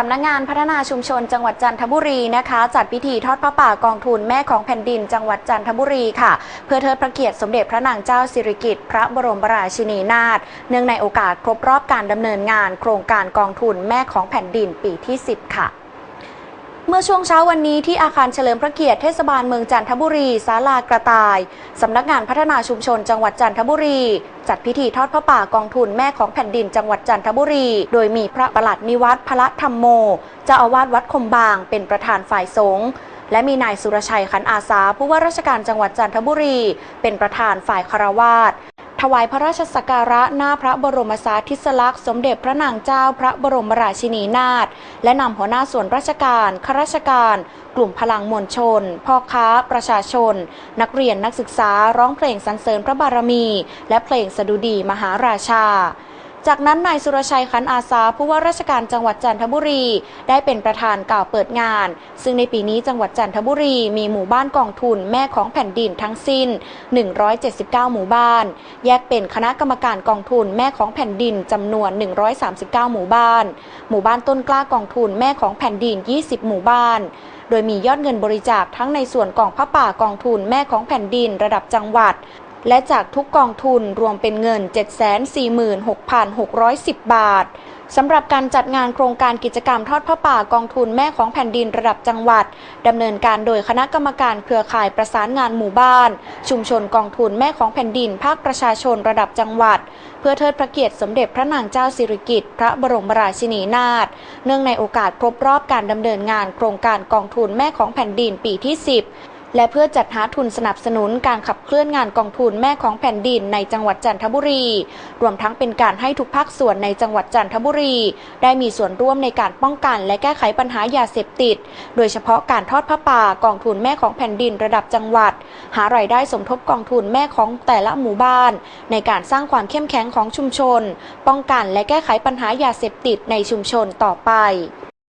สำนักงานพัฒนาชุมชนจังหวัดจันทบุรีนะคะ จัดพิธีทอดพระป่ากองทุนแม่ของแผ่นดินจังหวัดจันทบุรีค่ะ เพื่อเทิดพระเกียรติสมเด็จพระนางเจ้าสิริกิติ์พระบรมราชินีนาถเนื่องในโอกาสครบรอบการดำเนินงาน โครงการกองทุนแม่ของแผ่นดินปีที่ 10 ค่ะ เมื่อช่วงเช้าวันนี้ที่อาคารเฉลิมพระเกียรติเทศบาลเมืองจันทบุรีศาลากระต่าย สำนักงานพัฒนาชุมชนจังหวัดจันทบุรี จัดพิธีทอดพระป่ากองทุนแม่ของแผ่นดินจังหวัดจันทบุรี โดยมีพระประหลัดนิวัฒน์พระธรรมโมเจ้าอาวาสวัดคมบาง เป็นประธานฝ่ายสงฆ์และมีนายสุรชัยขันอาสาผู้ว่าราชการจังหวัดจันทบุรี เป็นประธานฝ่ายคารวาส ถวายพระราชสักการะหน้าพระบรมสาธิสลักษณ์สมเด็จพระนางเจ้าพระบรมราชินีนาถและนำหัวหน้าส่วนราชการข้าราชการ กลุ่มพลังมวลชน พ่อค้า ประชาชน นักเรียนนักศึกษาร้องเพลงสรรเสริญพระบารมี และเพลงสดุดีมหาราชา จากนั้นนายสุรชัยขันอาสาผู้ว่าราชการจังหวัดจันทบุรี ได้เป็นประธานกล่าวเปิดงาน ซึ่งในปีนี้จังหวัดจันทบุรี มีหมู่บ้านกองทุนแม่ของแผ่นดินทั้งสิ้น 179 หมู่บ้าน แยกเป็นคณะกรรมการกองทุนแม่ของแผ่นดินจำนวน 139 หมู่บ้าน หมู่บ้านต้นกล้ากองทุนแม่ของแผ่นดิน 20 หมู่บ้านโดยมียอดเงินบริจาคทั้งในส่วนกองพระป่ากองทุนแม่ของแผ่นดินระดับจังหวัด และจากทุกกองทุนรวมเป็นเงิน 746,610 บาทสำหรับการจัดงานโครงการกิจกรรมทอดพระป่ากองทุนแม่ของแผ่นดินระดับจังหวัดดำเนินการโดยคณะกรรมการเครือข่ายประสานงานหมู่บ้าน ชุมชนกองทุนแม่ของแผ่นดิน ภาคประชาชนระดับจังหวัด เพื่อเทิดพระเกียรติสมเด็จพระนางเจ้าสิริกิติ์พระบรมราชินีนาถเนื่องในโอกาสครบรอบการดำเนินงานโครงการกองทุนแม่ของแผ่นดินปีที่ 10 และเพื่อจัดหาทุนสนับสนุนการขับเคลื่อนงานกองทุนแม่ของแผ่นดินในจังหวัดจันทบุรี รวมทั้งเป็นการให้ทุกภาคส่วนในจังหวัดจันทบุรี ได้มีส่วนร่วมในการป้องกันและแก้ไขปัญหายาเสพติด โดยเฉพาะการทอดผ้าป่ากองทุนแม่ของแผ่นดินระดับจังหวัด หารายได้สมทบกองทุนแม่ของแต่ละหมู่บ้าน ในการสร้างความเข้มแข็งของชุมชน ป้องกันและแก้ไขปัญหายาเสพติดในชุมชนต่อไป